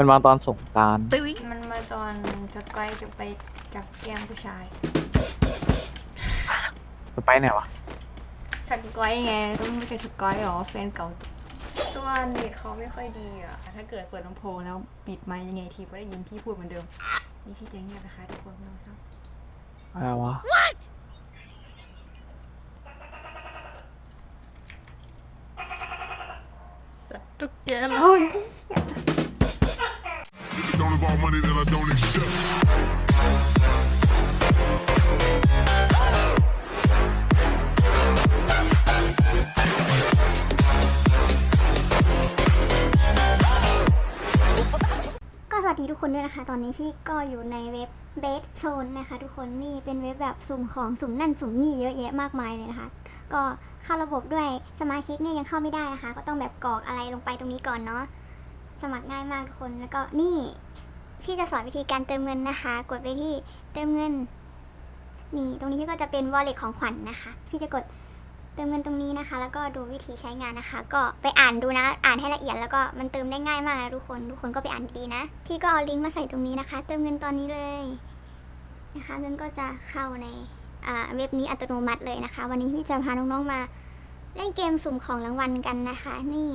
มันมาตอนสงกรารมันมาตอนสกอยจะไปจับแก้มผู้ชาย จะไปไหนวะสกอยไงต้องไม่ใช่สกอยหรอแฟนเก่าตัวเน็ตเขาไม่ค่อยดีอะ ถ้าเกิดเปิดลำโพงแล้วปิดไมค์ยังไงทีก็ได้ยินพี่พูดเหมือนเดิม นี่พี่จะเงียบนะคะทุกคนไม่ต้องเศร้าอะไรวะจะตุกแกร้อง If it don't involve money, then I don't accept. ก็สวัสดีทุกคนด้วยนะคะ ตอนนี้พี่ก็อยู่ในเว็บเบสโซนนะคะ ทุกคนนี่เป็นเว็บแบบสุ่มของสุ่มนั่นสุ่มนี่เยอะแยะมากมายเลยนะคะ ก็เข้าระบบด้วยสมาชิกเนี่ยยังเข้าไม่ได้นะคะ ก็ต้องแบบกรอกอะไรลงไปตรงนี้ก่อนเนาะสมัครง่ายมากทุกคนแล้วก็นี่ พี่จะสอนวิธีการเติมเงินนะคะ กดไปที่เติมเงิน นี่ ตรงนี้ก็จะเป็น wallet ของขวัญนะคะ พี่จะกดเติมเงินตรงนี้นะคะ แล้วก็ดูวิธีใช้งานนะคะ ก็ไปอ่านดูนะ อ่านให้ละเอียดแล้วก็มันเติมได้ง่ายมากนะทุกคน ทุกคนก็ไปอ่านดีนะ พี่ก็เอาลิงก์มาใส่ตรงนี้นะคะ เติมเงินตอนนี้เลยนะคะเงินก็จะเข้าในเว็บนี้อัตโนมัติเลยนะคะ วันนี้พี่จะพาน้องๆมาเล่นเกมสุ่มของรางวัลกันนะคะ นี่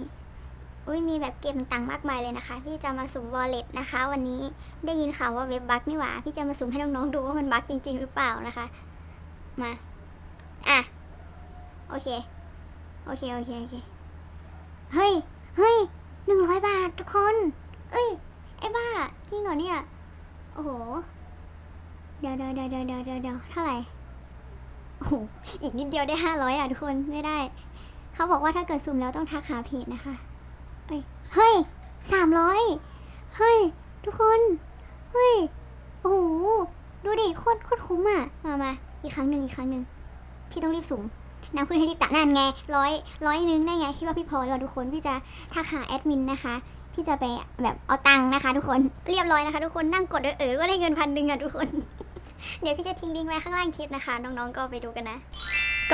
อุ้ยมีแบบเกมต่างๆมากมายเลยนะคะ พี่จะมาสุ่ม wallet นะคะ วันนี้ได้ยินข่าวว่าเว็บบั๊กนี่หว่า พี่จะมาสุ่มให้น้องๆดูว่ามันบั๊กจริง ๆ หรือเปล่านะคะ มา อะ โอเค โอเค โอเค โอเค เฮ้ย เฮ้ยหนึ่งร้อยบาททุกคน เอ้ย ไอ้บ้าจริงเหรอเนี่ย โอ้โห เดี๋ยวเดี๋ยวเดี๋ยวเดี๋ยวเดี๋ยวเดี๋ยวเดี๋ยวเท่าไหร่ โอ้โห อีกนิดเดียวได้ห้าร้อยอะทุกคน ไม่ได้ เขาบอกว่าถ้าเกิดสุ่มแล้วต้องทักหาเพจนะคะ เอ้ยเฮ้ยสามร้อยเฮ้ย ทุกคน เฮ้ย โอ้โห ดูดิ โคตรโคตรคุ้มอะ มามาอีกครั้งหนึ่งอีกครั้งหนึ่งพี่ต้องรีบสุ่มน้ำขึ้นให้รีบตักนั่นไงร้อยร้อยนึงได้ไงพี่ว่าพี่พอแล้วทุกคนพี่จะทักหาแอดมินนะคะพี่จะไปแบบเอาตังค์นะคะ ทุกคนเรียบร้อยนะคะ ทุกคนนั่งกดเออๆก็ได้เงินพันหนึ่งอะทุกคน เดี๋ยวพี่จะทิ้งลิงก์ไว้ข้างล่างคลิปนะคะ น้องๆก็ไปดูกันนะ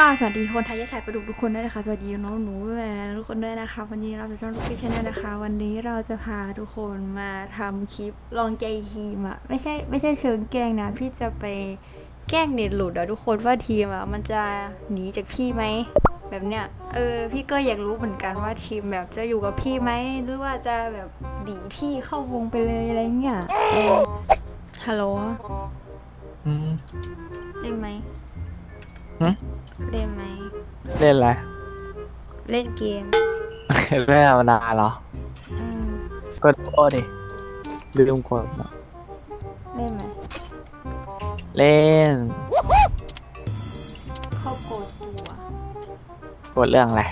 ก็สวัสดีคนไทยที่ถ่ายประดุกทุกคนด้วยนะคะ สวัสดีน้องหนูด้วยนะทุกคนด้วยนะคะ วันนี้เราจะช่องลูกพี่ชแนลนะคะ วันนี้เราจะพาทุกคนมาทำคลิปลองใจทีมอะไม่ใช่ไม่ใช่เชิงแกล้งนะ พี่จะไปแกล้งเน็ตหลุดอะทุกคนว่าทีมอะมันจะหนีจากพี่ไหมแบบเนี้ยเออพี่ก็อยากรู้เหมือนกันว่าทีมแบบจะอยู่กับพี่ไหมหรือว่าจะแบบหนีพี่เข้าวงไปเลยอะไรเงี้ยเออฮัลโหลอืมเล่นไหมหึ เล่นไหม เล่นอะไร เล่นเกม เล่นธรรมดาเหรอ อืม กดโอ้ดิลืมกดอะเล่นไหมเล่น เขาโกรธตัว กดเรื่องอะไร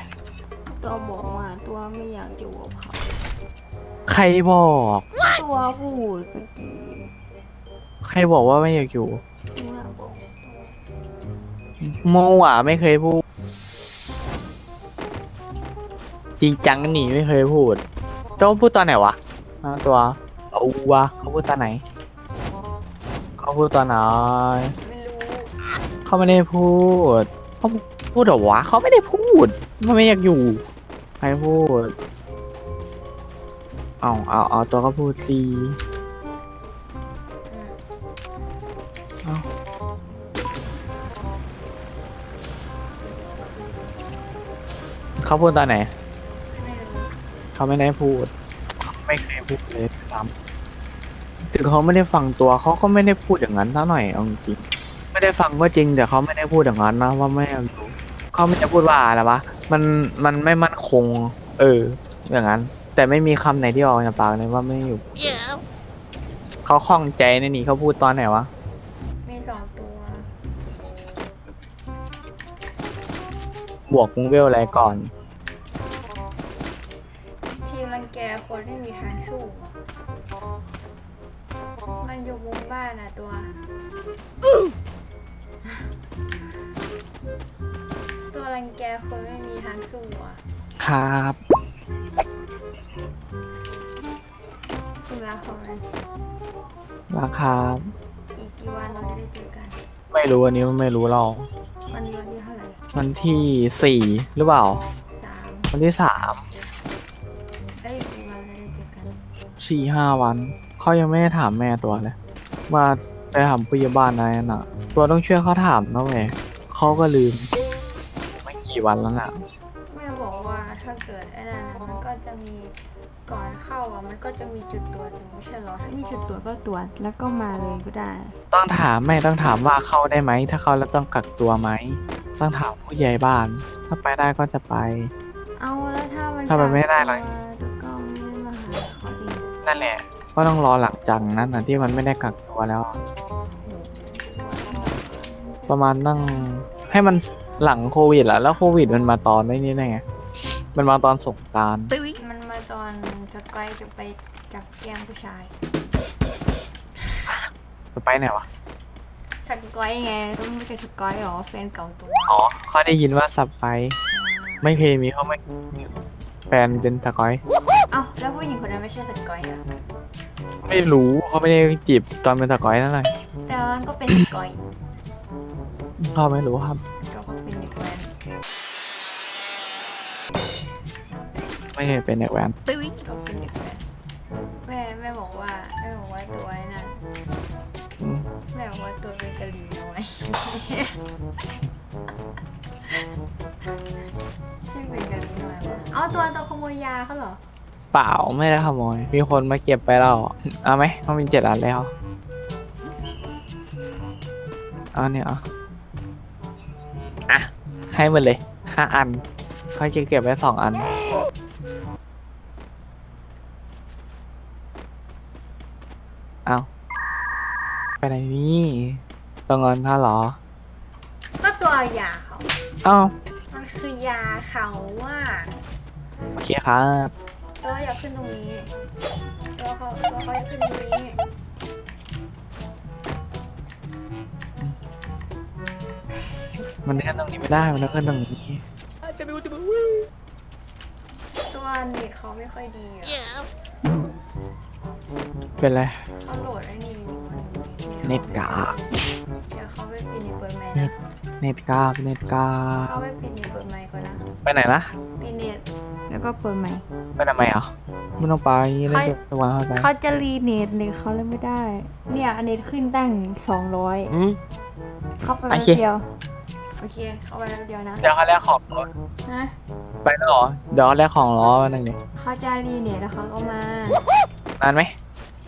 ตัวบอกว่าตัวไม่อยากอยู่กับเขา ใครบอก ตัวพูดสกีใครบอกว่าไม่อยากอยู่ตัวบอกโมอะไม่เคยพูด จริงจังหนีไม่เคยพูดโจ้พูดตอนไหนวะอ้าตัวเอาวะเขาพูดตอนไหน เขาพูดตอนไหนเขาไม่ได้พูดเขาพูดเหรอวะเขาไม่ได้พูดมันไม่อยากอยู่ใครพูดเอาเอาเอาตัวก็พูดสิ เขาพูดตอนไหนไม่รู้เขาไม่ได้พูดเขาไม่เคยพูดเลยซ้ำถึงเขาไม่ได้ฟังตัวเขาก็ไม่ได้พูดอย่างนั้นซะหน่อยเอาจริงๆไม่ได้ฟังก็จริงแต่เขาไม่ได้พูดอย่างนั้นนะว่าไม่เอาอยู่เขาไม่ได้พูดว่าอะไรวะมันมันไม่มั่นคง เออ อย่างนั้น แต่ไม่มีคำไหนที่ออกจากปากเลยว่าไม่อยู่เขาคล่องใจในนี่เขาพูดตอนไหนวะมีสองตัวบวกมุงเวลอะไรก่อน คนไม่มีทางสู้ มันอยู่มุมบ้านนะตัว ตัวรังแกคนไม่มีทางสู้อะครับสุราเขาไหมราคาอีกกี่วันเราจะได้เจอกัน ไม่รู้อันนี้ไม่รู้เรา วันนี้วันที่เท่าไหร่วันที่สี่หรือเปล่า สามวันที่สาม สสี่ห้าวัน เขายังไม่ได้ถามแม่ตัวเลยมาไปถามผู้ใหญ่บ้านนายน่ะ ตัวต้องช่วยเขาถามนะเว้ยเขาก็ลืม ไม่กี่วันแล้วน่ะ แม่บอกว่าถ้าเกิดไอ้นั่นน่ะมันก็จะมีก่อนเข้าอะมันก็จะมีจุดตรวจอยู่ไม่ใช่เหรอถ้ามีจุดตรวจก็ตรวจแล้วก็มาเลยก็ได้ ต้องถามแม่ต้องถามว่าเข้าได้ไหม ถ้าเข้าแล้วต้องกักตัวไหม ต้องถามผู้ใหญ่บ้าน ถ้าไปได้ก็จะไป เอาแล้วถ้ามันถ้ามันไม่ได้ล่ะตะกล้อ นั่นแหละ ก็ต้องรอหลังจากนั้นนะที่มันไม่ได้กักตัวแล้ว ประมาณตั้งให้มันหลังโควิดแหละแล้วโควิดมันมาตอนนี้นี่ไงมันมาตอนสงกรารมันมาตอนสกอยจะไปจับแก้มผู้ชาย จะไปไหนวะสกอยไงต้องไม่ใช่สกอยหรอแฟนเก่าตัวอ๋อเขาได้ยินว่าสับไป ไม่เคยมีเขาไม่แฟนเป็นตะก้อยเอ้าแล้วผู้หญิงคนนั้นไม่ใช่สกอยเหรอไม่รู้เขาไม่ได้จีบตอนเป็นตะก้อยนั่นเลยแต่ว่ามันก็เป็นสกอยเขาไม่รู้ครับ ก็เขาเป็นเด็กแว้นไม่เคยเป็นเด็กแว้นเขาเป็นเด็กแว้นแม่แม่บอกว่าแม่บอกว่าตัวไอ้นั่นอืมแม่บอกว่าตัวเป็นกะหรี่น้อยชื่อเป็นกะหรี่น้อยวะเอาตัวตัวขโมยยาเขาเหรอ เปล่าไม่ได้ขโมย มีคนมาเก็บไปแล้วเอาไหมเขามีเจ็ดอันแล้วเอาเนี่ยเอาอะให้หมดเลยห้าอันเขาจะเก็บไว้สองอันเอาไปไหนนี่ต้องเงินเขาเหรอ ก็ตัวยาเขาเอ้ามันคือยาเขาว่าโอเคครับ ตัวอยากขึ้นตรงนี้ตัวเขาตัวเขาอยากขึ้นตรงนี้มันขึ้นตรงนี้ไม่ได้ มันต้องขึ้นตรงนี้ตัวเน็ตเขาไม่ค่อยดีอะเป็นไร เขาโหลดไอ้นี่อยู่มันเน็ตกาเดี๋ยวเขาไปปิดเน็ตเปิดไมค์นะเน็ตกาเน็ตกาเขาไปปิดเน็ตเปิดไมค์ก่อนนะ ไปไหนนะ แล้วก็เปิดไมค์ไปทำไมอะไม่ต้องไปเล่นตัวเข้าไปเขาจะรีเน็ตเน็ตเขาเลยไม่ได้ เนี่ยอันเน็ตขึ้นตั้งสองร้อยเข้าไปแป๊บเดียว โอเค เข้าไปแป๊บเดียวนะเดี๋ยวเขาแลกของล้อนะไปแล้วเหรอเดี๋ยวเขาแลกของล้อมาหนึ่งดิเขาจะรีเน็ตแล้วเขาก็มา นานไหม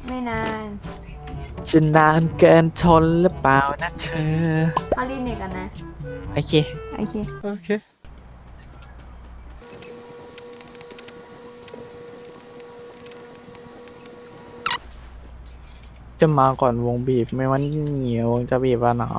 ไม่นานจะนานเกินทนหรือเปล่านะเธอเขารีเน็ตกันนะ โอเค โอเคโจะมาก่อนวงบีบไม่วันเหนียววงจะบีบอะหนอ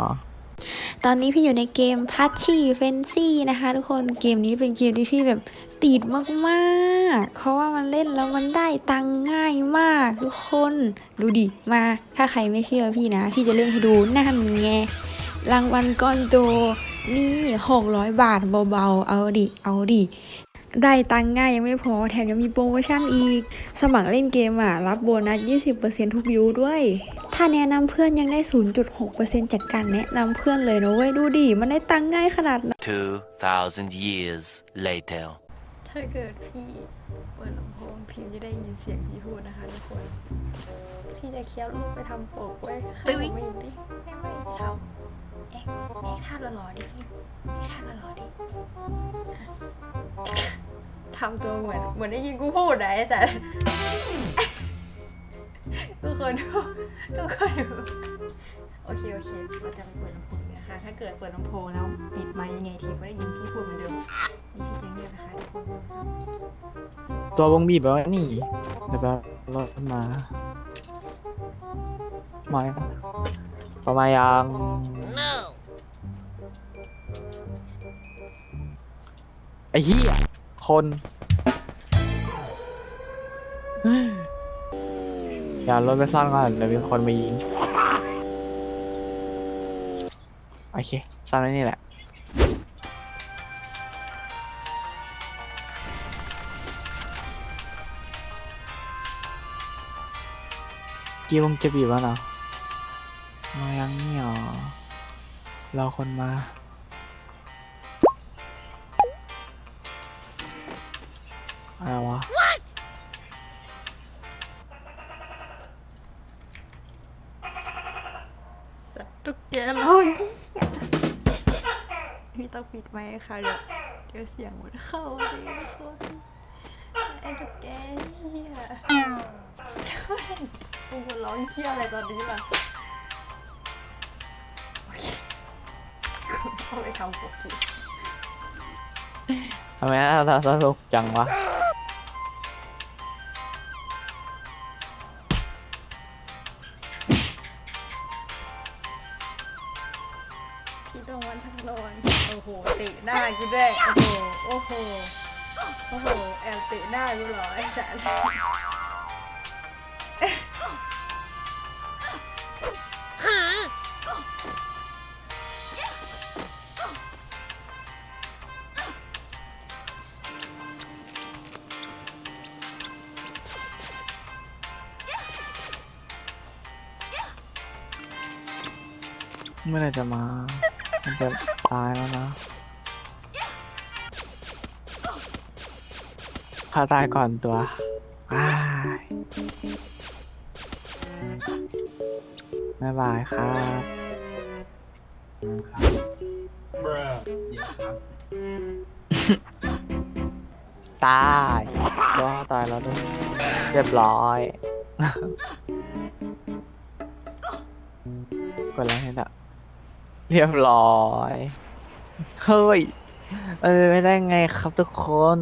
ตอนนี้พี่อยู่ในเกม p l u s h y f a n c y นะคะ ทุกคนเกมนี้เป็นเกมที่พี่แบบติดมากๆ เพราะว่ามันเล่นแล้วมันได้ตังง่ายมาก ทุกคนดูดิมาถ้าใครไม่เชื่อพี่นะ พี่จะเล่นให้ดูนั่นไงรางวัลก้อนโตนี่ 600 บาทเบาๆ เอาดิ เอาดิ ได้ตังค์ง่ายยังไม่พอแถมยังมีโปรโมชั่นอีก สมัครเล่นเกมอะ รับโบนัส 20%ทุกยูด้วย ถ้าแนะนำเพื่อนยังได้ 0.6%จากการแนะนำเพื่อนเลยนะเว้ย ดูดิ มันได้ตังค์ง่ายขนาดไหน2,000 years later. ถ้าเกิดพี่เปิดลำโพงพี่จะได้ยินเสียงพี่พูดนะคะทุกคน พี่จะเคี้ยวลูกไปทำปกไว้ข้างหลังไม่ดิไม่ไม่ทำเอ๊ะเอ๊ะท่าหล่อๆดิพี่เอ๊ะท่าหล่อๆดิ ทำตัวเหมือนเหมือนได้ยินกูพูดนะไอ้แต่ทุกคนดูทุกคนดูโอเคโอเค เราจะไปเปิดลำโพงนะคะ ถ้าเกิดเปิดลำโพงแล้วปิดไมค์ยังไงทีก็ได้ยินพี่พูดเหมือนเดิมนี่พี่แจ้งเรียกนะคะทุกคนตัวซ้ำตัววงบีบแล้วนี่เดี๋ยวไปรถมามายังต่อมายัง ไอ้เหี้ย คนอย่ารถไปซ่อนก่อนเดี๋ยวมีคนมายิง โอเคซ่อนไว้นี่แหละ กี่วงจะบีบแล้วเนาะมายังเนี่ยรอคนมา อะวะ จับตุ๊กแกลยนี่ต้องปิดไหมคะเดี๋ยวเดี๋ยวเสียงมันเข้าไปคนไอ้ตุ๊กแกเฮียกูหัวเร้องเฮียอะไรตอนนี้ล่ะโอเคกูเาไปทำปกติ ทำไมเราตาสนุกจังวะ หน้ากูด้วยโอ้โห โอ้โห โอ้โห แอบเตะหน้ากูเหรอไอ้สัสเมื่อไหรจะมา มันจะตายแล้วนะ ข้าตายก่อนตัวอ้ายบ๊ายบายครับตายก็ตายแล้วด้วยเรียบร้อย กดไลค์ให้ละเรียบร้อย เฮ้ยเออไม่ได้ไงครับทุกคน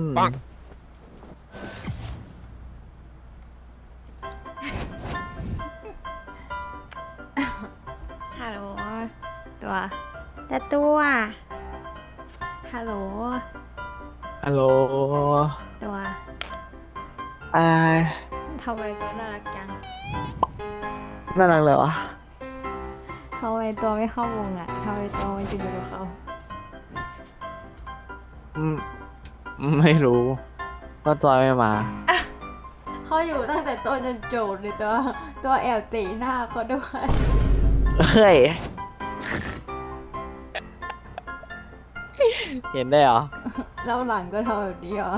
ตัวแต่ตัว ฮัลโหล ฮัลโหลตัวอ่าทำไมตัวน่ารักจังน่ารักเลยวะทำไมตัวไม่เข้าวงอะทำไมตัวมันจะอยู่กับเขาอืมไม่รู้ก็จอยไม่มา เขาอยู่ตั้งแต่ต้นจนจบเลยตัว ตัวแอบตีหน้าเขาด้วย เฮ้ย เห็นได้เหรอ แล้วหลังก็ทำแบบนี้เหรอ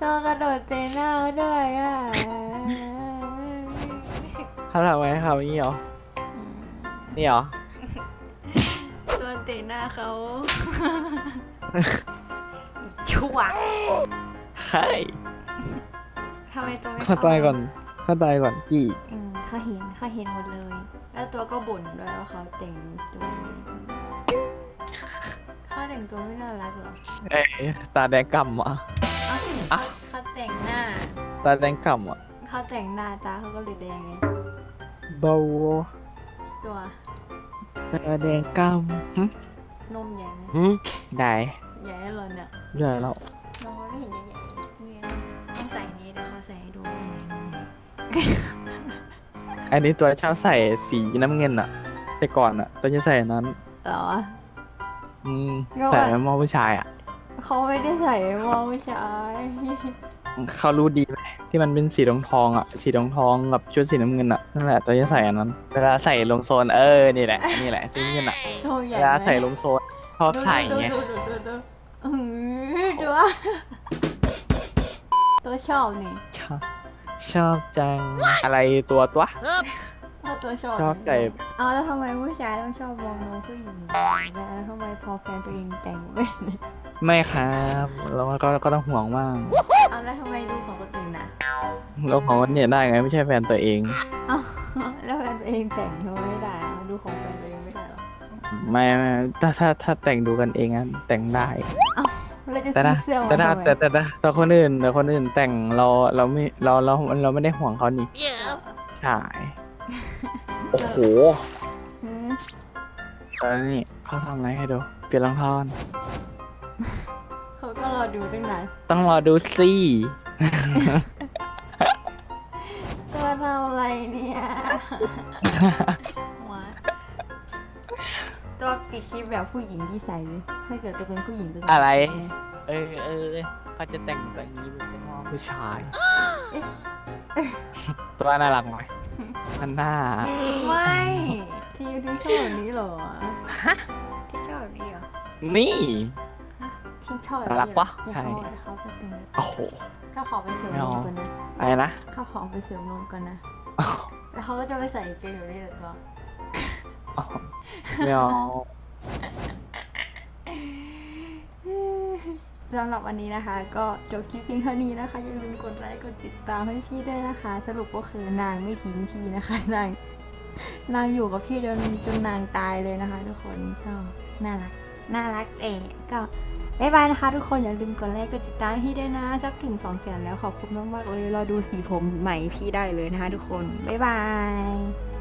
ตัวกระโดดเตะหน้าเขาด้วยอะเขาทำไมเขาอย่างนี้เหรอ นี่เหรอตัวเตะหน้าเขาอีกชั่วใช่ทำไมตัวไม่เขาตายก่อน เขาตายก่อนจีอืมเขาเห็นเขาเห็นหมดเลย แล้วตัวก็บ่นด้วยว่าเขาแต่งตัวไม่ เขาแต่งตัวไม่น่ารักเหรอเอ้ยตาแดงกำอะ เอ้าอะ เขาแต่งหน้า ตาแดงกำอะเขาแต่งหน้าตาเขาก็เลยแดงไงเบาตัวตาแดงกำหึนมใหญ่ไหมได้ใหญ่เหรอเนี่ยใหญ่แล้วน้องไม่เห็นใหญ่ๆเนี่ยต้องใส่นี้เดี๋ยวเขาใส่ให้ดูว่าใหญ่ไหมอันนี้ตัวชอบใส่สีน้ำเงินอะ แต่ก่อนอะ ตัวจะใส่อันนั้น เหรอ อืมก็ว่าใส่แล้วมอผู้ชายอะเขาไม่ได้ใส่มองผู้ชายเขารู้ดีไหมที่มันเป็นสีทองทองๆอะสีทองทองๆกับชุดสีน้ำเงินอะนั่นแหละตัวจะใส่อันนั้นเวลาใส่ลงโซนเออนี่แหละนี่แหละสีน้ำเงินอะนมใหญ่เวไหมลาใส่ลงโซนชอบใส่ดูไงดูดูดูดูอือดูว่าตัวชอบนี่ชอบชอบจังอะไรตัวตัว ถ้าตัวชอบชอบใจเอาแล้วทำไมผู้ชายต้องชอบมองน้องผู้หญิงแล้วทำไมพอแฟนตัวเองแต่งไม่ไม่ครับแล้วก็ก็ต้องห่วงบ้างเอาแล้วทำไมดูของคนอื่นน่ะเราของวันเนี่ยได้ไงไม่ใช่แฟนตัวเองเอาแล้วแฟนตัวเองแต่งทำไมไม่ได้อะดูของแฟนตัวเองไม่ได้เหรอไม่ไม่ถ้าถ้าถ้าแต่งดูกันเองอะแต่งได้เราจะแต่ซื้ถ้าอเสื้อมาแต่ถ้าทำไมแต่แต่แต่แต่คนอื่นแต่คนอื่นแต่งเราเราไม่เราเราเราไม่ได้ห่วงเขานี่ใช่ โอ้โหหือตอนนี้เขาทำอะไรให้ดู เปลี่ยนรองเท้าก่อนเขาก็รอดูตั้งนานต้องรอดูสิตัวทำอะไรเนี่ยว้าตัวปิดคลิปแบบผู้หญิงที่ใส่เลยถ้าเกิดจะเป็นผู้หญิงจะอะไรใส่ไงเออเออเขาจะแต่งแบบนี้เป็นพ่อผู้ชาย ตัวน่ารักไหม มันน่าไม่ที่ยูทูบชอบแบบนี้เหรอที่ชอบแบบนี้เหรอนี่ ที่ชอบแบบน่ารันี้กปะเดี๋ยวใช่ เขาเดี๋ยวเขาไปเป็นโอ้โห ก็ขอไปเสริมไม่นเอามก่อนนะอะไรนะข้าขอไปเสริมนมก่อนนะแล้วเขาก็จะไปใส่เกงแบบนี้เหรอตัวอ๋อไม่เอา สำหรับวันนี้นะคะ ก็จบคลิปเพียงเท่านี้นะคะ อย่าลืมกดไลค์กดติดตามให้พี่ด้วยนะคะ สรุปก็คือนางไม่ทิ้งพี่นะคะนางนางอยู่กับพี่จนจนนางตายเลยนะคะ ทุกคนก็น่ารักน่ารักเอ๋ก็บ๊ายบายนะคะ ทุกคนอย่าลืมกดไลค์กดติดตามพี่ด้วยนะสักถึงสองแสนแล้วขอบคุณมากๆเลยรอดูสีผมใหม่พี่ได้เลยนะคะ ทุกคนบ๊ายบาย